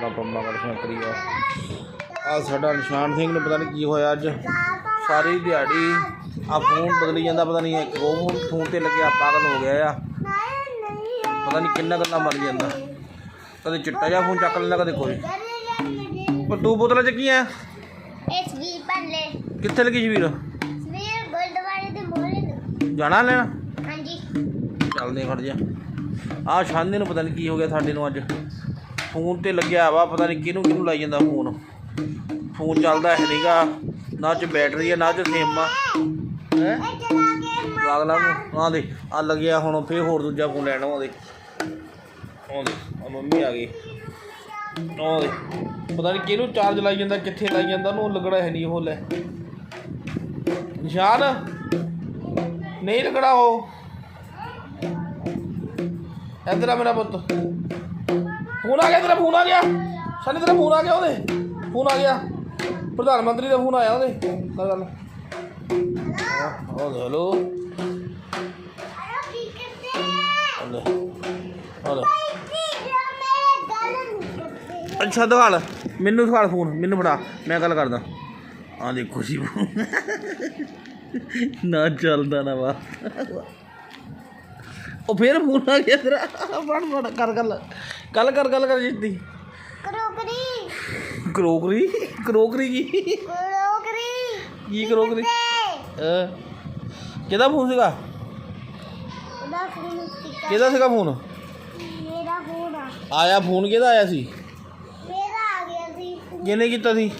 ਨਾ ਪੰਮਾ ਕਰ ਕਰੀਆ ਆ। ਸਾਡਾ ਨਿਸ਼ਾਨ ਸਿੰਘ ਨੂੰ ਪਤਾ ਨਹੀਂ ਕੀ ਹੋਇਆ ਅੱਜ। ਸਾਰੀ ਦਿਹਾੜੀ ਆ ਫੋਨ ਬਦਲੀ ਜਾਂਦਾ ਪਤਾ ਨਹੀਂ ਇੱਕ ਉਹ ਫੋਨ ਤੇ ਲੱਗਿਆ ਪਾਗਲ ਹੋ ਗਿਆ ਆ। ਪਤਾ ਨਹੀਂ ਕਿੰਨਾ ਗੱਲਾਂ ਮਰ ਜਾਂਦਾ। ਕਦੇ ਚਿੱਟਾ ਜਿਹਾ ਫੋਨ ਚੱਕ ਲੈਂਦਾ ਕਦੇ ਕੋਈ। ਪਰ ਤੂੰ ਬੋਤਲਾਂ ਚੱਕੀਆਂ। ਇਸ ਵੀ ਪੱਲੇ ਕਿੱਥੇ ਲੱਗੀ ਸ਼ਬੀਰ ਸਵੇਰ ਗੁਰਦੁਆਰੇ ਦੇ ਮੋਹਰੇ ਨੂੰ ਜਾਣਾ ਲੈਣਾ? ਹਾਂਜੀ। ਚੱਲਦੇ ਖੜ ਜਾ। ਆ ਸ਼ਾਨੇ ਨੂੰ ਪਤਾ ਨਹੀਂ ਕੀ ਹੋ ਗਿਆ ਸਾਡੇ ਨੂੰ ਅੱਜ। ਫੋਨ ਤੇ ਲੱਗਿਆ ਵਾ, ਪਤਾ ਨਹੀਂ ਕਿਹਨੂੰ ਕਿਹਨੂੰ ਲਾਈ ਜਾਂਦਾ ਫੋਨ। ਫੋਨ ਚੱਲਦਾ ਹੈ ਨਹੀਂਗਾ ਨਾ ਚ ਬੈਟਰੀ ਆ, ਨਾ ਚ ਸਿਮ ਆ। ਹੈ? ਇਹ ਚਲਾ ਆ ਦੇ ਆ ਲੱਗਿਆ ਹੁਣ ਫੇਰ ਹੋਰ ਦੂਜਾ ਫੋਨ ਲੈਣਾ ਉਹਦੇ ਉਹਦੇ ਆ ਮੰਮੀ ਆ ਗਈ। ਉਹਦੇ ਪਤਾ ਨਹੀਂ ਕਿਹਨੂੰ ਚਾਰਜ ਲਾਈ ਜਾਂਦਾ, ਕਿੱਥੇ ਲਾਈ ਜਾਂਦਾ, ਉਹਨੂੰ ਲੱਗਣਾ ਹੈ ਨਹੀਂ ਉਹ ਲੈ। ਨਿਸ਼ਾਨ? ਨਹੀਂ ਲੱਗਣਾ ਉਹ। ਇੱਧਰ ਆ ਮੇਰਾ ਪੁੱਤ। ਫੋਨ ਆ ਗਿਆ, ਤੇਰਾ ਫੋਨ ਆ ਗਿਆ। ਸਾਡੇ ਤੇਰਾ ਫੋਨ ਆ ਗਿਆ ਉਹਦੇ। ਫੋਨ ਆ ਗਿਆ। ਪ੍ਰਧਾਨ ਮੰਤਰੀ ਦਾ ਫੋਨ ਆਇਆ ਉਹਦੇ। ਕਰ ਗੱਲ ਉਹ ਹੈਲੋ ਅਰੇ ਕੀ ਅੱਛਾ, ਦਵਾਲ। ਮੈਨੂੰ ਸਵਾਲ ਫੋਨ, ਮੈਨੂੰ ਫੜਾ। ਮੈਂ ਗੱਲ ਕਰਦਾ। ਆ ਦੇਖੋ ਜੀ ਨਾ ਚੱਲਦਾ ਨਾ ਵਾ। ਉਹ ਫੇਰ ਫੋਨ ਆ ਗਿਆ ਤੇਰਾ। ਫੜ ਫੜ, ਕਰ ਗੱਲ ਗੱਲ ਕਰ ਗੱਲ ਕਰ ਜਿੱਦੀ। ਕਰੋਕਰੀ। ਕਰੋਕਰੀ? ਕਰੋਕਰੀ ਕੀ? ਕਰੋਕਰੀ। ਕੀ ਕਰੋਕਰੀ? ਅਹ, ਕਿਹਦਾ ਫੋਨ ਸੀਗਾ? ਉਹਦਾ ਫੋਨ ਸੀਗਾ। ਕਿਹਦਾ ਸੀਗਾ ਫੋਨ? ਮੇਰਾ ਫੋਨ ਆ। ਆਇਆ ਫੋਨ ਕਿਹਦਾ ਆਇਆ ਸੀ? ਮੇਰਾ ਆ ਗਿਆ ਸੀ। ਕਿਹਨੇ ਕੀਤਾ ਸੀ?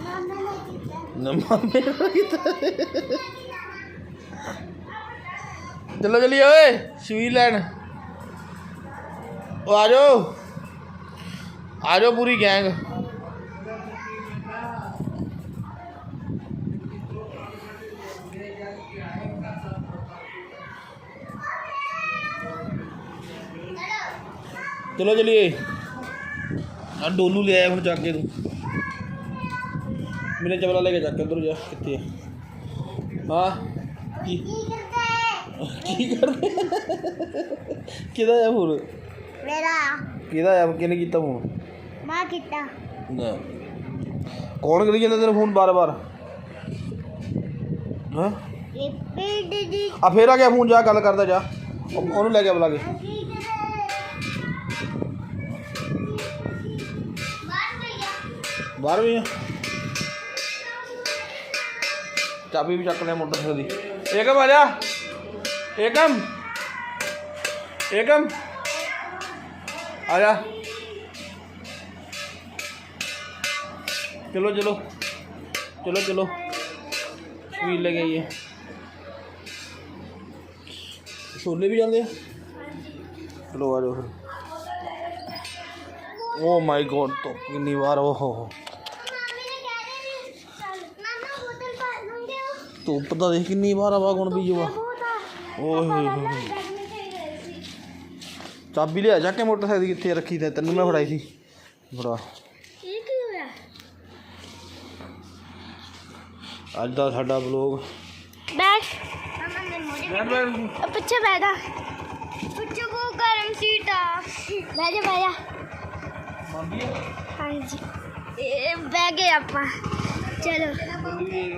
ਮਾਮਾ ਨੇ ਕੀਤਾ। ਨਮਾ ਮੇਰਾ ਕੀਤਾ ਚਲੋ ਓਏ ਸਵੀਰ ਲੈਣ। ਉਹ ਆ ਜਾਓ। ਆ ਜਾਓ ਪੂਰੀ ਗੈਂਗ ਚਲੋ ਚਲੀਏ। ਆ ਡੋਲੂ ਲੈ ਆਇਆ ਹੁਣ ਚੱਕ ਕੇ ਤੂੰ। ਮੇਰੇ ਚਵਲਾ ਲੈ ਕੇ ਜਾ ਕੇ ਉਧਰ ਜਾ, ਕਿੱਥੇ ਆ? ਹਾਂ। ਕੀ ਕੀ ਕਰਦੇ? ਕਿਹਦਾ ਆ ਫੋਨ ਮੇਰਾ। ਕਿਹਦਾ ਆ? ਕਿਹਨੇ ਕੀਤਾ ਫੋਨ ਮਾਂ ਕੀਤਾ। ਨਾ। ਕੌਣ ਕਰੀ ਜਾਂਦਾ ਤੇਰਾ ਫੋਨ ਬਾਰ-ਬਾਰ? ਹਾਂ? ਆ ਫੇਰ ਆ ਗਿਆ ਫੋਨ ਜਾ ਗੱਲ ਕਰਦਾ ਜਾ। ਉਹ- ਉਹਨੂੰ ਲੈ ਕੇ ਬੁਲਾ ਕੇ। ਬਾਹਰ ਵੀ ਆ। ਚਾਬੀ ਵੀ ਚੱਕ ਲਿਆ ਮੋਟਰਸਾਈਕਲ ਦੀ। ਏਕਮ ਆ ਜਾ। ਏਕਮ। ਏਕਮ। ਆ ਜਾ। ਚਲੋ ਚਲੋ। ਚਲੋ ਚਲੋ। ਵੀਰ ਲੈ ਗਈ ਹੈ ਛੋਲੇ ਵੀ ਜਾਂਦੇ ਆ? ਚਲੋ ਆ ਜਾਓ ਫਿਰ। ਓ ਮਾਈ ਗੋਡ ਤੋਂ ਕਿੰਨੀ ਵਾਰ ਓ ਹੋ ਧੁੱਪ ਤਾਂ ਦੇਖ ਕਿੰਨੀ ਵਾਰ ਆਵਾ ਗੁਣ ਵੀ ਆ। ਓਏ ਹੋਏ ਹੋਏ ਹੋਏ। ਗਰਮੀ ਤੇ ਗਏ ਸੀ ਚਾਬੀ ਲਿਆ ਜਾ ਕੇ ਮੋਟਰਸਾਈਕਲ ਦੀ ਕਿੱਥੇ ਰੱਖੀ ਤੇ ਤੈਨੂੰ ਮੈਂ ਫੜਾਈ ਸੀ। ਫੜਾ। ਇਹ ਕੀ ਹੋਇਆ ਅੱਜ ਦਾ ਸਾਡਾ ਬਲੌਗ ਬੈਠ। ਮਾਮਾ ਨੇ ਮੋੜੇ ਪਿੱਛੇ ਬੈਠਾ ਪਿੱਛੇ ਕੋ ਗਰਮ ਸੀਟ ਆ। ਬਹਿ ਜਾ ਬਹਿ ਜਾ। ਹਾਂਜੀ। ਇਹ ਬਹਿ ਗਏ ਆਪਾਂ। ਚਲੋ।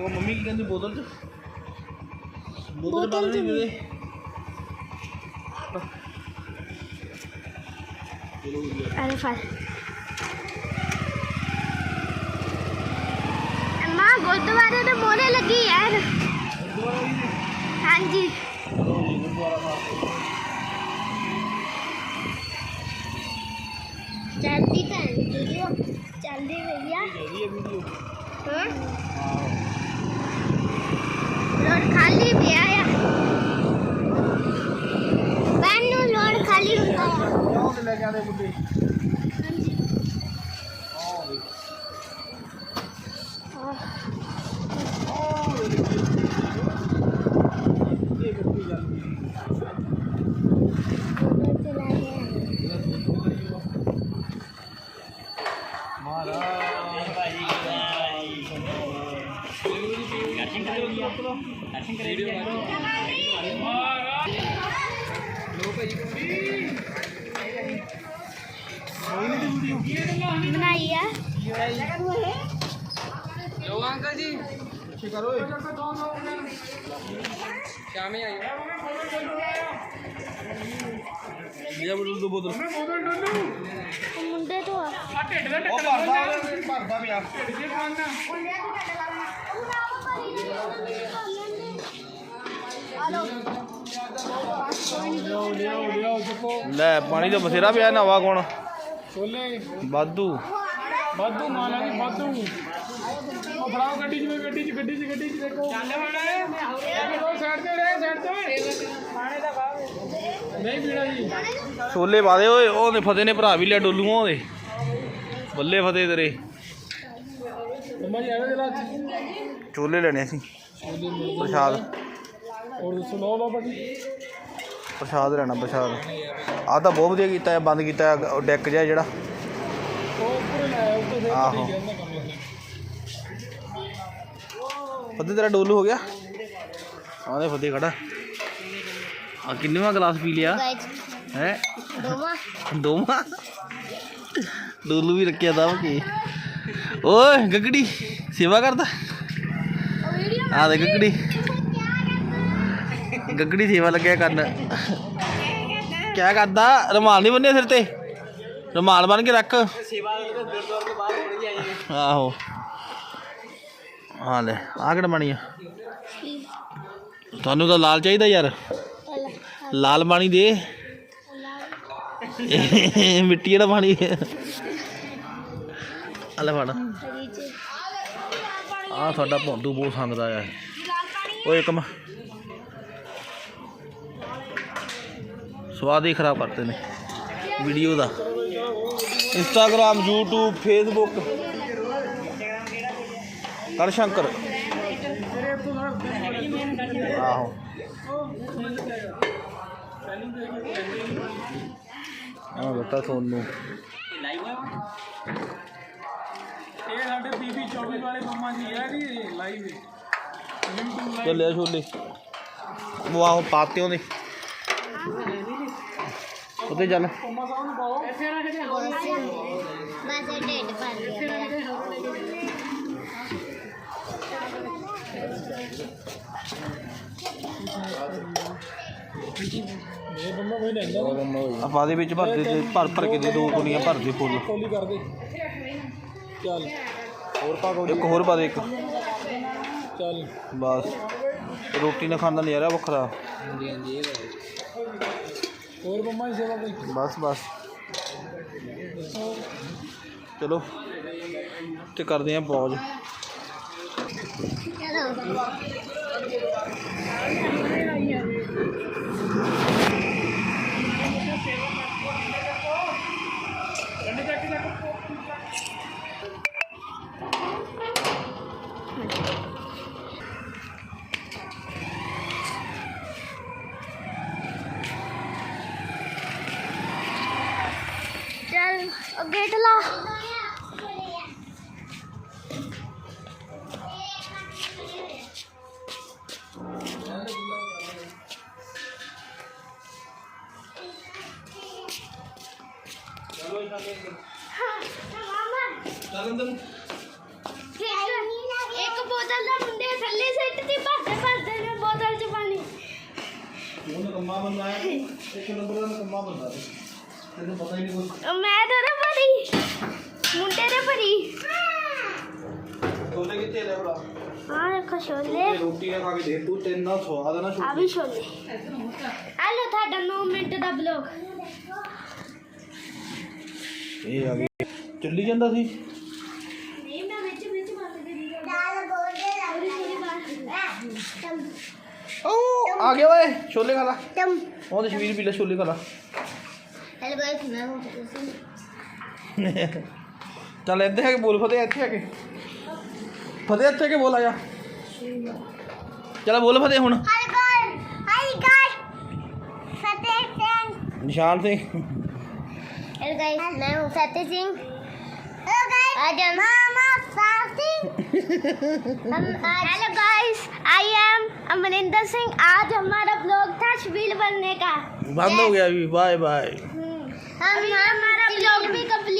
ਉਹ ਮੰਮੀ ਕੀ ਕਹਿੰਦੀ ਬੋਤਲ ਚ? ਬੋਤਲ ਬੋਤਲ ਚ ਪਾਣੀ ਦੇ ਦੇ ਅਰੇ ਫੜ ਅੰਮਾ ਗੁਰਦੁਆਰੇ ਦੇ ਮੋਰੇ ਲੱਗੀ ਯਾਰ ਹਾਂਜੀ ਚੱਲਦੀ ਤਾਂ ਵੀਡੀਓ ਚੱਲਦੀ ਭਈਆ ਇਹ ਵੀਡੀਓ ਹਾਂ ਲੋੜ ਖਾਲੀ ਪਿਆ ਆ ਮੈਨੂੰ ਲੋੜ ਖਾਲੀ ਹੁੰਦਾ ਆ ਕਿਉਂ ਤੇ ਲੈ ਆ ਲੋ ਅੰਕਲ ਜੀ। ਪਿੱਛੇ ਕਰੋ ਓਏ ਸ਼ਾਮੇ ਆਇਓ। ਲਿਆ ਬੋਤਲ ਦੋ ਬੋਤਲ। ਮੁੰਡੇ ਤੋਂ ਆ। ਉਹ ਭਰਦਾ ਉਹਦੇ ਭਰਦਾ ਪਿਆ। ਲੈ ਪਾਣੀ ਤਾਂ ਬਥੇਰਾ ਪਿਆ ਨਵਾ ਕੋਣ ਛੋਲੇ। ਵਾਧੂ। ਵਾਧੂ ਮਾਲਾ ਦੀ ਵਾਧੂ। ਉਹ ਫੜਾਓ ਗੱਡੀ 'ਚ ਗੱਡੀ 'ਚ ਗੱਡੀ 'ਚ ਗੱਡੀ 'ਚ ਦੇਖੋ। ਚੱਲ ਹੁਣ। ਦੇਖੋ ਸਾਈਡ ਤੇ ਰਹਿ ਸਾਈਡ ਤੇ। ਪਾਣੀ ਦਾ ਖਾਓ ਨਹੀਂ ਪੀਣਾ ਜੀ। ਛੋਲੇ ਪਾ ਦੇ ਓਏ ਉਹਨੇ ਫਤਿਹ ਨੇ ਭਰਾ ਵੀ ਲਿਆ ਡੋਲੂਆਂ ਉਹਦੇ। ਬੱਲੇ ਫਤਿਹ ਤੇਰੇ। ਮੰਮਾ ਜੀ ਆਵੇ ਜਲਾ ਛੋਲੇ ਲੈਣੇ ਸੀ ਪ੍ਰਸ਼ਾਦ। ਔਰ ਸੁਣਾਓ ਬਾਬਾ ਜੀ? ਪ੍ਰਸ਼ਾਦ ਲੈਣਾ ਪ੍ਰਸ਼ਾਦ। ਆਹ ਤਾਂ ਬਹੁਤ ਵਧੀਆ ਕੀਤਾ ਹੈ ਬੰਦ ਕੀਤਾ ਹੈ ਉਹ ਡੈਕ ਜਿਹਾ ਜਿਹੜਾ ਉਹ ਉੱਪਰ ਲਾਇਆ ਉੱਤੇ ਫੇਰ ਆਹੋ। ਠੀਕ ਫਤਿਹ, ਤੇਰਾ ਡੋਲੂ ਹੋ ਗਿਆ? ਆਦੇ ਫਤਿਹ ਖੜਾ। ਆ ਕਿੰਨੇਵਾਂ ਗਲਾਸ ਪੀ ਲਿਆ? ਗਾਇਸ ਹੈ? ਦੋਵਾਂ? ਦੋਵਾਂ ਡੋਲੂ ਵੀ ਰੱਖਿਆ ਦਾ ਕੀ। ਓਏ, ਗੱਗੜੀ, ਸੇਵਾ ਕਰਦਾ? ਆ ਦੇ ਗੱਗੜੀ। ਗੱਗੜੀ ਸੇਵਾ ਲੱਗਿਆ ਕਰਨ। ਕਿਆ ਕਰਦਾ? ਰਮਾਲ ਨਹੀਂ ਬੰਨਿਆ ਸਿਰ ਤੇ? ਰਮਾਲ ਬੰਨ ਕੇ ਰੱਖ। ਸੇਵਾ ਦੇ ਤੋਂ ਆਹੋ। ਆ ਲੈ ਆ ਕਿਹੜਾ ਪਾਣੀ ਆ? ਤੁਹਾਨੂੰ ਤਾਂ ਲਾਲ ਚਾਹੀਦਾ ਯਾਰ। ਲਾਲ ਪਾਣੀ ਦੇ। ਮਿੱਟੀ ਵਾਲਾ ਪਾਣੀ ਆ। ਲੈ ਫੜ। ਆ ਸਾਡਾ ਭੌਂਦੂ ਬਹੁਤ ਸੰਗਦਾ ਆ। ਓਏ ਕਮ ਸਵਾਦ ਹੀ ਖਰਾਬ ਕਰਤੇ ਨੇ। ਵੀਡੀਓ ਦਾ। ਇੰਸਟਾਗ੍ਰਾਮ YouTube ਫੇਸਬੁੱਕ ਕਰ ਸ਼ੰਕਰ ਆਹੋ ਆ ਬਤਾ ਤੁਹਾਨੂੰ ਇਹ ਸਾਡੇ ਬੀਬੀ 24 ਵਾਲੇ ਮੰਮਾ ਜੀ ਹੈ ਜੀ ਲਾਈਵ ਚੱਲਿਆ ਛੋਲੇ। ਉਹ ਪਾਤੇ ਉਹਦੇ ਉੱਤੇ ਚੱਲ। ਮੰਮਾ ਸਾਹਿਬ ਨੂੰ ਪਾਓ ਇੱਥੇ ਰੱਖ ਦੇ ਬਸ ਇਹ ਢਿੱਡ ਭਰ ਗਿਆ ਇਹ ਮੰਮਾ ਕੋਈ ਲੈਂਦਾ ਆਪਾਂ ਦੇ ਵਿੱਚ ਭਰ ਦੇ ਭਰ ਭਰ ਕੇ ਦੇ ਦੋ ਕੋਨੀਆਂ ਭਰ ਦੇ ਫੁੱਲ। ਕੋਲੀ ਕਰ ਦੇ ਚੱਲ। ਹੋਰ ਪਾ ਇੱਕ ਹੋਰ ਪਾ ਦੇ ਇੱਕ। ਚੱਲ ਬਸ। ਰੋਟੀ ਨਾ ਖਾਣ ਦਾ ਨਜ਼ਾਰਾ ਵੱਖਰਾ। ਹੋਰ ਮੰਮਾ ਦੀ ਸੇਵਾ ਕੋਈ ਬਸ ਬਸ। ਚਲੋ। ਤੇ ਕਰਦੇ ਆਂ ਪੌਜ। ਚਲੋ ਚੱਲ ਉਹ ਗੇਟ ਲਾ। ਇੱਕ ਬੋਤਲ ਦਾ ਮੁੰਡੇ ਥੱਲੇ ਸਿੱਟ ਦੀ ਭਰਦੇ ਭਰਦੇ ਨੇ ਬੋਤਲ ਚ ਪਾਣੀ। ਉਹਨੇ ਕੰਮਾ ਬੰਦਾ ਹੈ ਇੱਕ ਨੰਬਰ ਦਾ ਕੰਮਾ ਬੰਦਾ ਤੈਨੂੰ ਪਤਾ ਹੀ ਨਹੀਂ ਕੁਝ ਮੈਂ ਤਾਂ ਨਾ ਭਰੀ ਮੁੰਡੇ ਨੇ ਭਰੀ ਛੋਲੇ ਕਿੱਥੇ ਲੈ ਭਰਾ? ਹਾਂ ਦੇਖੋ ਛੋਲੇ। ਇਹ ਰੋਟੀ ਨਾ ਖਾ ਕੇ ਦੇ ਤੂੰ ਤੈਨੂੰ ਨਾ ਸਵਾਦ ਆ ਨਾ ਆ ਛੋਲੇ। ਵੀ ਛੋਲੇ ਹਲੋ ਤੁਹਾਡਾ 9 ਮਿੰਟ ਦਾ ਬਲੌਗ। ਇਹ ਆ ਗਏ ਚੱਲੀ ਜਾਂਦਾ ਸੀ? ਨਹੀਂ ਮੈਂ ਵਿੱਚ ਵਿੱਚ ਬਾਤ ਕਰੀ ਦਾਲ ਗੋਡੇ ਤਮ ਓ ਆ ਗਿਆ ਓਏ ਛੋਲੇ ਖਾ ਲਾ। ਉਹਦੇ ਸ਼ਵੀਰ ਪੀ ਲੈ ਛੋਲੇ ਖਾ ਲਾ। चल ए बोल फते इतने है कि फतेह इतने के बोला जा चल बोल फते हूँ Nishan Singh. Hello guys I am Amrinder Singh. आज हमारा ब्लॉग था शबील बनने का। बंद हो गया अभी बाय बाय हम हमारा ब्लॉग भी कंप्लीट